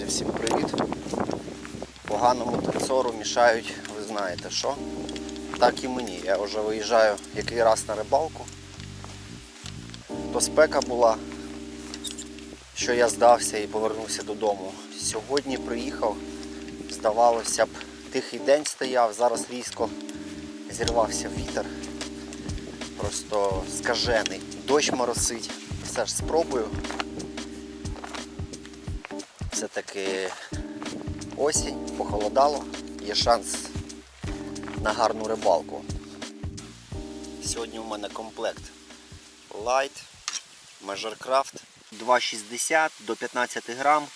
Друзі, всім привіт. Поганому тенсору мішають, ви знаєте що. Так і мені. Я вже виїжджаю який раз на рибалку. То спека була, що я здався і повернувся додому. Сьогодні приїхав, здавалося б, тихий день стояв, зараз різко зірвався вітер. Просто скажений. Дощ моросить. Все ж спробую. Все-таки осінь, похолодало, є шанс на гарну рибалку. Сьогодні у мене комплект Light, Measurecraft 2,60 до 15 грам,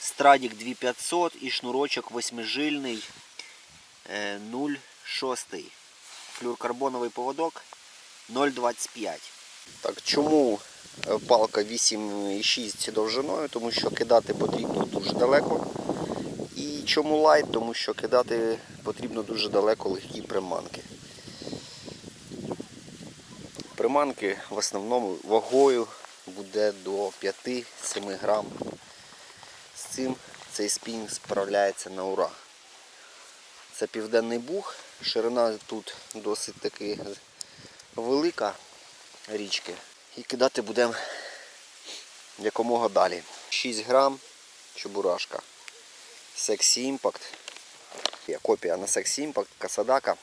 страдік 2500 і шнурочок восьмижильний е, 0,6. Флюркарбоновий поводок 0,25. Так, чому е, палка 8,6 довжиною? Тому що кидати потрібно дуже далеко. І чому лайт? Тому що кидати потрібно дуже далеко легкі приманки. Приманки в основному вагою буде до 5-7 грам. З цим цей спінінг справляється на ура. Це південний буг, ширина тут досить таки велика річки. І кидати будемо якомога далі. 6 грам чебурашка. Sexy Impact. Є копія на Sexy Impact, Касадака.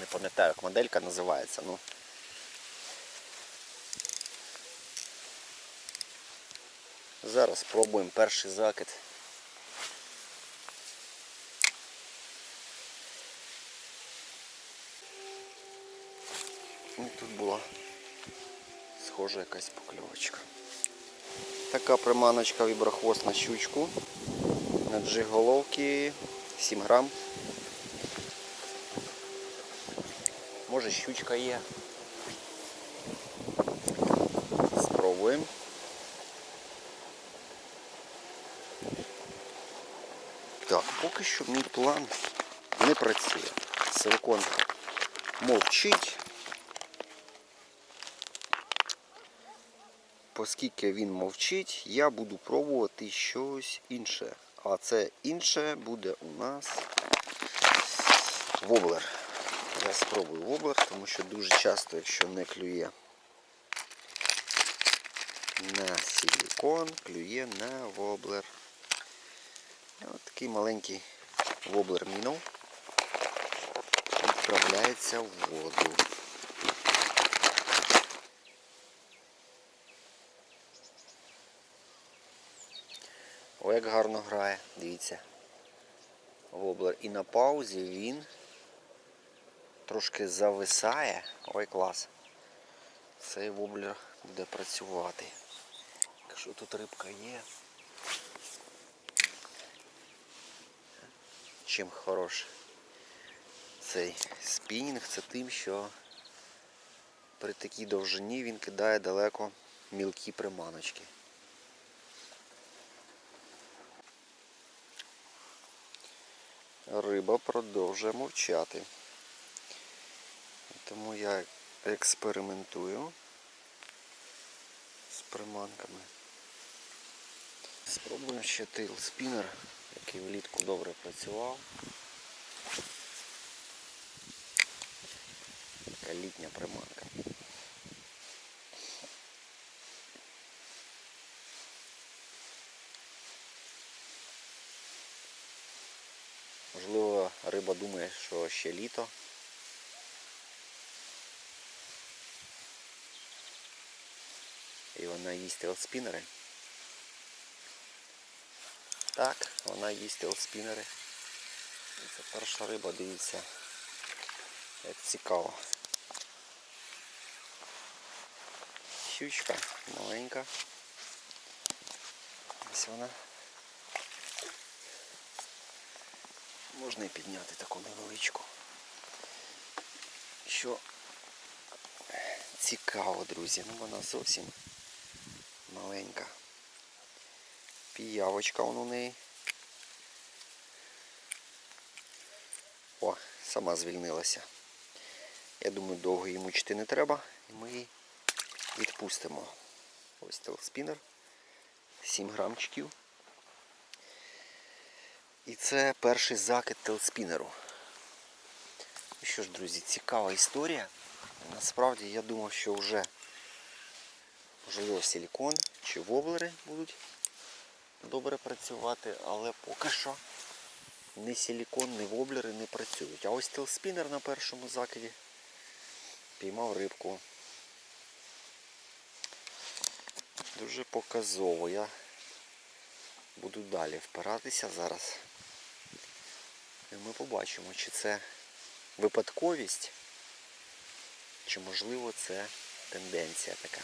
Не пам'ятаю, як моделька називається. Ну. Зараз спробуємо перший закид. І тут була схожа якась покльовочка. Така приманочка віброхвост на щучку. На джиголовки 7 грам. Може щучка є. Спробуємо. Так, поки що мій план не працює. Силикон мовчить. Оскільки він мовчить, я буду пробувати щось інше. А це інше буде у нас воблер. Я спробую воблер, тому що дуже часто, якщо не клює на силікон, клює на воблер. Ось такий маленький воблер мінов відправляється в воду. О, як гарно грає, дивіться. Воблер. І на паузі він трошки зависає. Ой, клас. Цей воблер буде працювати. Якщо тут рибка є. Чим хорош цей спінінг, це тим, що при такій довжині він кидає далеко мілкі приманочки. Риба продовжує мовчати. Тому я експериментую з приманками. Спробуємо ще тейл спінер, який влітку добре працював. Така літня приманка. Можливо, риба думає, що ще літо. І вона їсть елспінери. Так, вона їсть елспінери. Це перша риба, дивіться, як цікаво. Щучка маленька. Ось вона. Можна і підняти таку невеличку. Що цікаво, друзі, ну вона зовсім маленька. Піявочка вон у неї. О, сама звільнилася. Я думаю, довго її мучити не треба. І ми її відпустимо. Ось телспінер. 7 грамчиків. І це перший закид телспінеру. Ну що ж, друзі, цікава історія. Насправді я думав, що вже можливо силікон чи воблери будуть добре працювати, але поки що ні силікон, ні воблери не працюють. А ось телспінер на першому закиді піймав рибку. Дуже показово. Я буду далі впиратися зараз. І ми побачимо, чи це випадковість, чи можливо це тенденція така.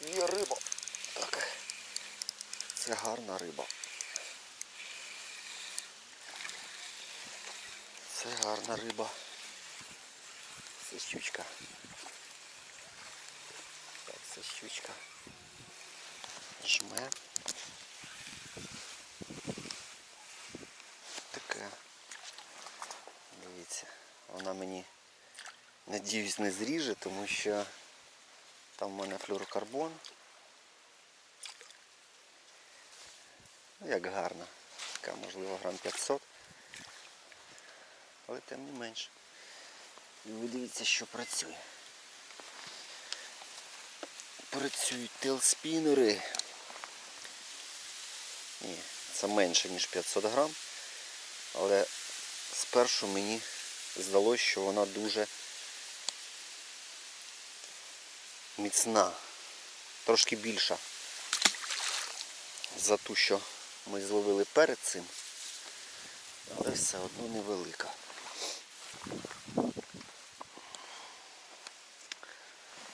Є риба. Так. Це гарна риба. Це гарна риба. Це щучка. Так, це щучка. Жме. Таке. Дивіться, вона мені надіюсь не зріже, тому що там в мене флюрокарбон. Ну, як гарно. Така, можливо, грам 500. Але тим не менше. І ви дивіться, що працює. Працюють телспінери. Ні, це менше, ніж 500 грам. Але спершу мені здалося, що вона дуже міцна, трошки більша за ту, що ми зловили перед цим, але все одно невелика.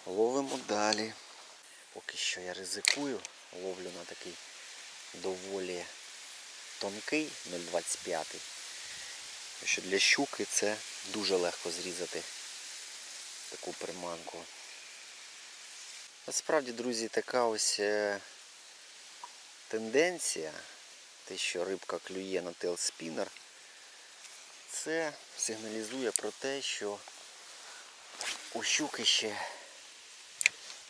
Ловимо далі. Поки що я ризикую, ловлю на такий доволі тонкий 0,25. Що для щуки це дуже легко зрізати таку приманку. Насправді, друзі, така ось е, тенденція, те, що рибка клює на тейлспінер, це сигналізує про те, що у щуки ще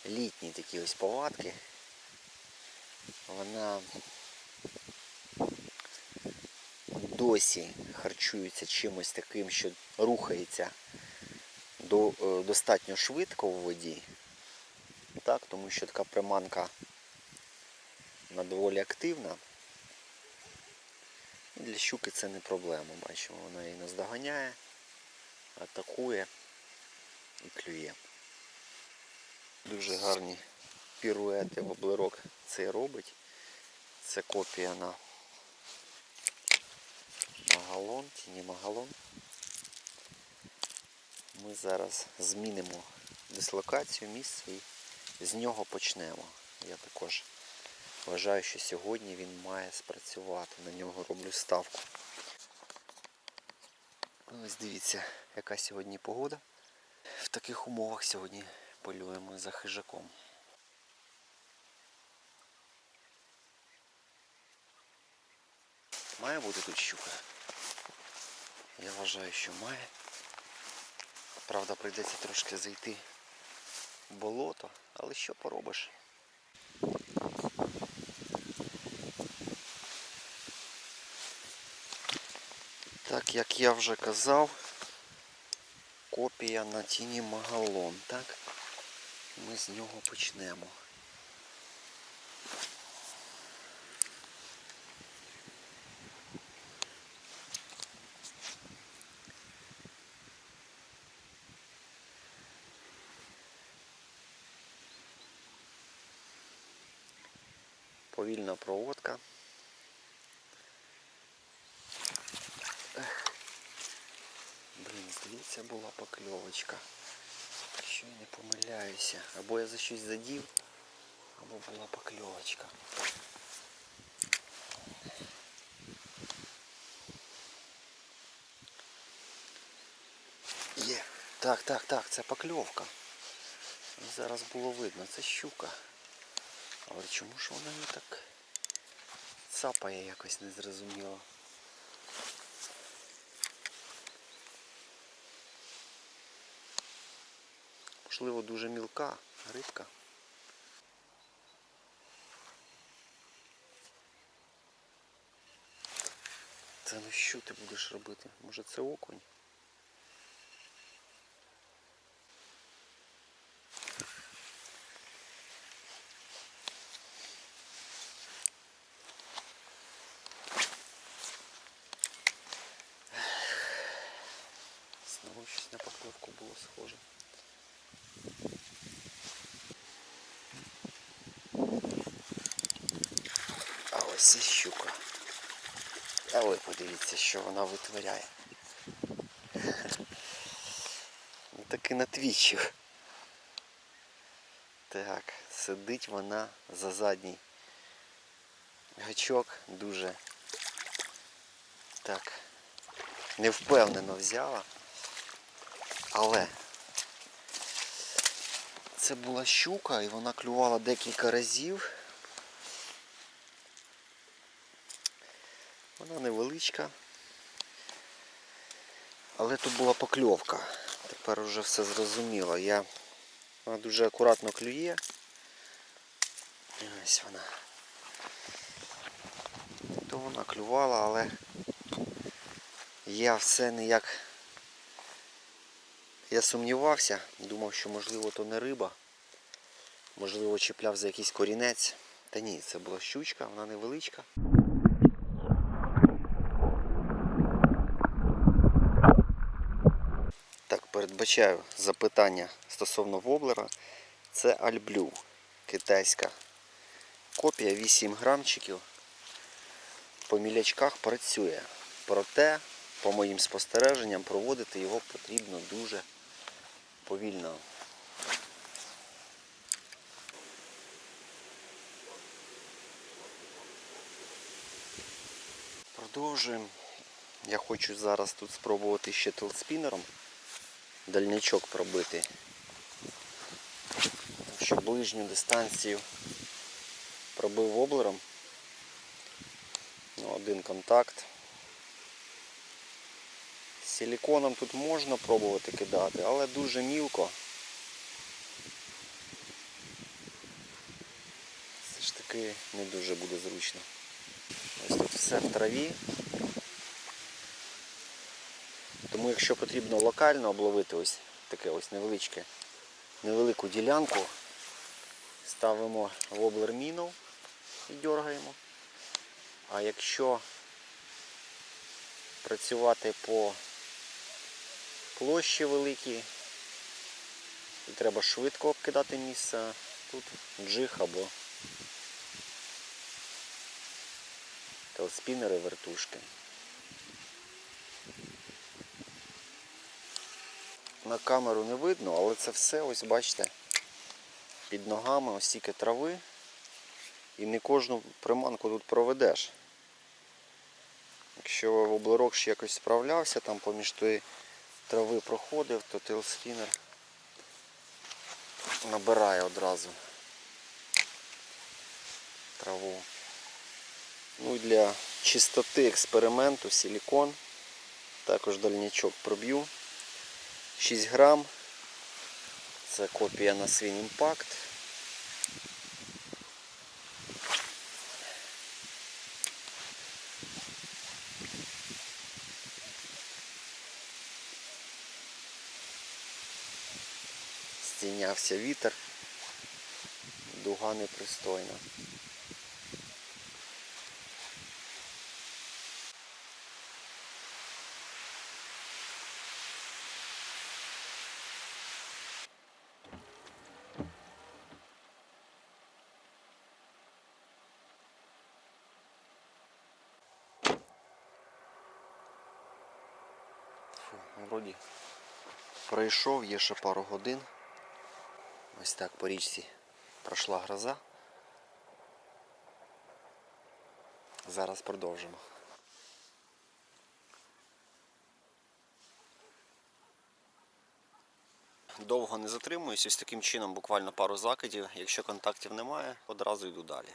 літні такі ось повадки. Вона досі харчується чимось таким, що рухається до, е, достатньо швидко в воді. Так, тому що така приманка вона доволі активна. І для щуки це не проблема. Бачимо, вона її наздоганяє, атакує і клює. Дуже гарні піруети воблерок це робить. Це копія на магалон, тіні магалон. Ми зараз змінимо дислокацію місце і з нього почнемо. Я також вважаю, що сьогодні він має спрацювати. На нього роблю ставку. Ось дивіться, яка сьогодні погода. В таких умовах сьогодні полюємо за хижаком. Має бути тут щука? Я вважаю, що має. Правда, прийдеться трошки зайти в болото, але що поробиш? Так, як я вже казав, копія на тіні Магалон, так? Ми з нього почнемо. Повільна проводка. Блін, здається, була покльовочка. Якщо я не помиляюся. Або я за щось задів, або була покльовочка. Так, так, так, це покльовка. Зараз було видно, це щука. Але чому ж вона не так цапає якось незрозуміло? Можливо, дуже мілка рибка. Та ну що ти будеш робити? Може це окунь? Подивіться, що вона витворяє. Ну, Таки на твічах. Так, сидить вона за задній гачок дуже так невпевнено взяла. Але це була щука і вона клювала декілька разів. Вона невеличка. Але тут була покльовка. Тепер вже все зрозуміло. Я... Вона дуже акуратно клює. Ось вона. То вона клювала, але я все ніяк. Я сумнівався, думав, що можливо то не риба. Можливо, чіпляв за якийсь корінець. Та ні, це була щучка, вона невеличка. Передбачаю запитання стосовно воблера. Це альблю китайська. Копія 8 грамчиків. По мілячках працює. Проте, по моїм спостереженням, проводити його потрібно дуже повільно. Продовжуємо. Я хочу зараз тут спробувати ще телспінером дальнячок пробити. Щоб ближню дистанцію пробив воблером. Ну, один контакт. Силіконом тут можна пробувати кидати, але дуже мілко. Все ж таки не дуже буде зручно. Ось тут все в траві. Тому якщо потрібно локально обловити ось таке ось невеличке, невелику ділянку, ставимо воблер міну і дергаємо. А якщо працювати по площі великій і треба швидко обкидати місце, тут джиг або телспінери вертушки. На камеру не видно, але це все, ось бачите, під ногами ось стільки трави. І не кожну приманку тут проведеш. Якщо воблерок ще якось справлявся, там поміж тої трави проходив, то телспінер набирає одразу траву. Ну і для чистоти експерименту силікон. Також дальнячок проб'ю. 6 грам. Це копія на свій імпакт. Стійнявся вітер. Дуга непристойна. Пройшов, є ще пару годин. Ось так по річці пройшла гроза. Зараз продовжимо. Довго не затримуюсь, ось таким чином буквально пару закидів. Якщо контактів немає, одразу йду далі.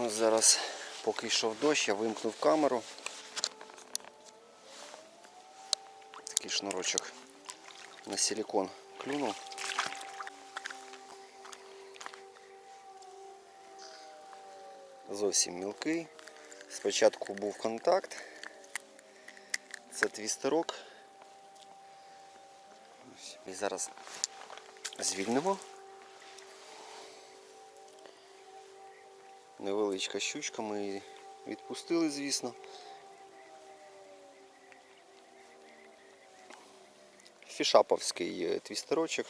Ну, зараз, поки йшов дощ, я вимкнув камеру. такий шнурочок на силикон клюнув. Зовсім мілкий. Спочатку був контакт. Це твістерок. І зараз звільнимо. Невеличка щучка, ми її відпустили, звісно. Фішаповський е, твістерочок.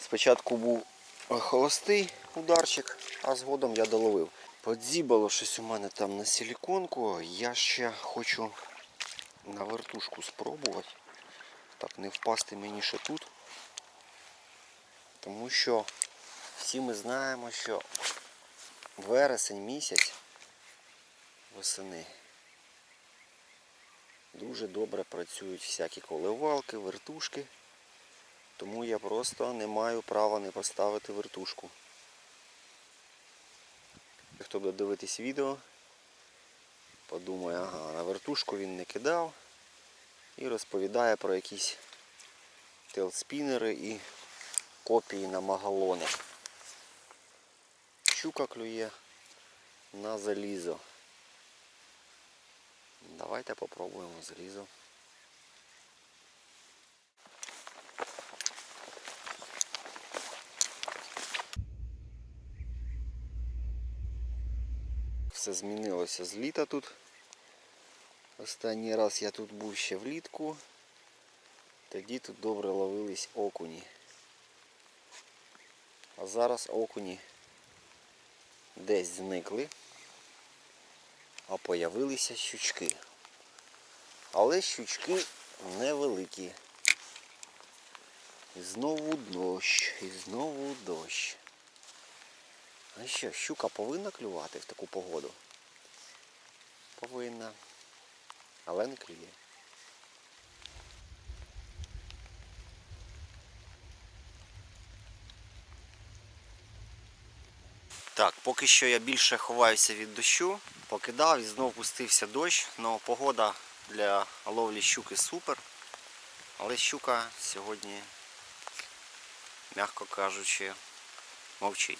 Спочатку був холостий ударчик, а згодом я доловив. Подзібало щось у мене там на силіконку. Я ще хочу на вертушку спробувати. Так, не впасти мені ще тут. Тому що всі ми знаємо, що вересень місяць восени дуже добре працюють всякі коливалки, вертушки. Тому я просто не маю права не поставити вертушку. Хто буде дивитись відео, подумає, ага, на вертушку він не кидав і розповідає про якісь телспінери і копії на магалони. Щука клює на залізо. Давайте попробуємо залізо. Все змінилося з літа тут. Останній раз я тут був ще влітку. Тоді тут добре ловились окуні. А зараз окуні десь зникли, а появилися щучки. Але щучки невеликі. І знову дощ, і знову дощ. Ну що, щука повинна клювати в таку погоду? Повинна. Але не клює. Так, поки що я більше ховаюся від дощу, покидав і знов пустився дощ, але погода для ловлі щуки супер. Але щука сьогодні, м'яко кажучи, мовчить.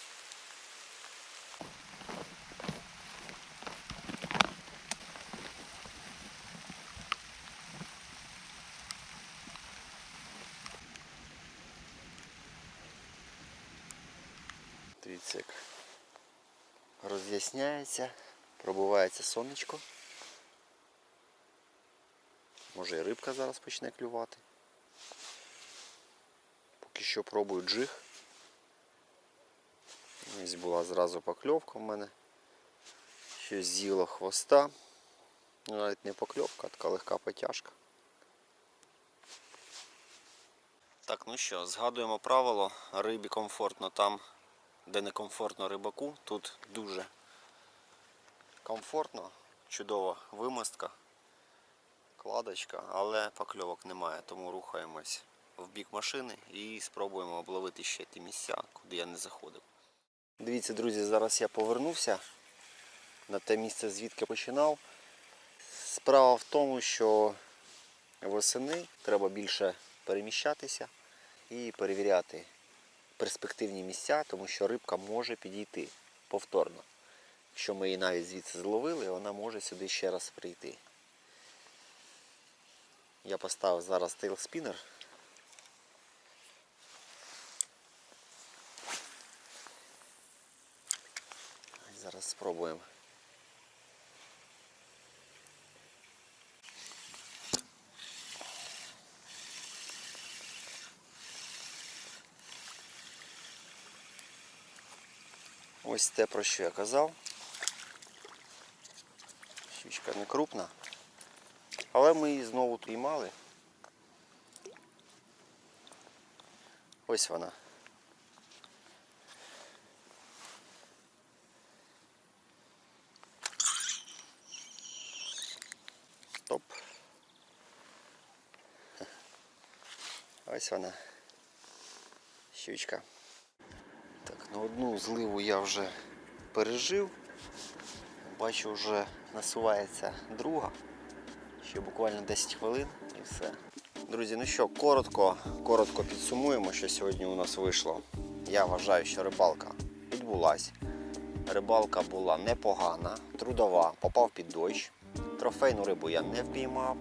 Дивіться, як роз'ясняється, пробувається сонечко. Може і рибка зараз почне клювати. Поки що пробую джиг. Ось була зразу покльовка в мене. Щось з'їло хвоста. Ну, Навіть не покльовка, а така легка потяжка. Так, ну що, згадуємо правило, рибі комфортно там, де не комфортно рибаку, тут дуже комфортно, чудова вимостка, кладочка, але покльовок немає, тому рухаємось в бік машини і спробуємо обловити ще ті місця, куди я не заходив. Дивіться, друзі, зараз я повернувся на те місце, звідки починав. Справа в тому, що восени треба більше переміщатися і перевіряти перспективні місця, тому що рибка може підійти повторно. Якщо ми її навіть звідси зловили, вона може сюди ще раз прийти. Я поставив зараз тейлспінер. Зараз спробуємо. Ось те, про що я казав. Щучка не крупна. Але ми її знову піймали. Ось вона. Стоп. Ось вона. Щучка. На одну зливу я вже пережив. Бачу, вже насувається друга. Ще буквально 10 хвилин і все. Друзі, ну що, коротко, коротко підсумуємо, що сьогодні у нас вийшло. Я вважаю, що рибалка відбулась. Рибалка була непогана, трудова, попав під дощ. Трофейну рибу я не впіймав,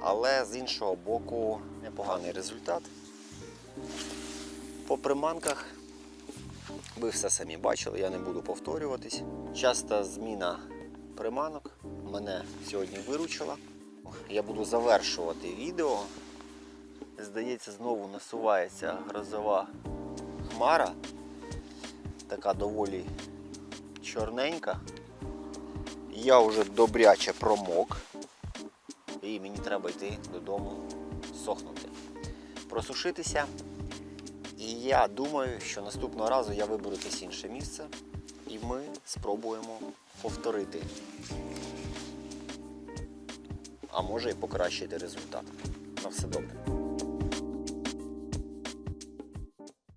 але з іншого боку непоганий результат. По приманках ви все самі бачили, я не буду повторюватись. Часта зміна приманок мене сьогодні виручила. Я буду завершувати відео. Здається, знову насувається грозова хмара, така доволі чорненька. Я вже добряче промок. І мені треба йти додому сохнути. Просушитися. І я думаю, що наступного разу я виберу якесь інше місце і ми спробуємо повторити. А може і покращити результат. На все добре.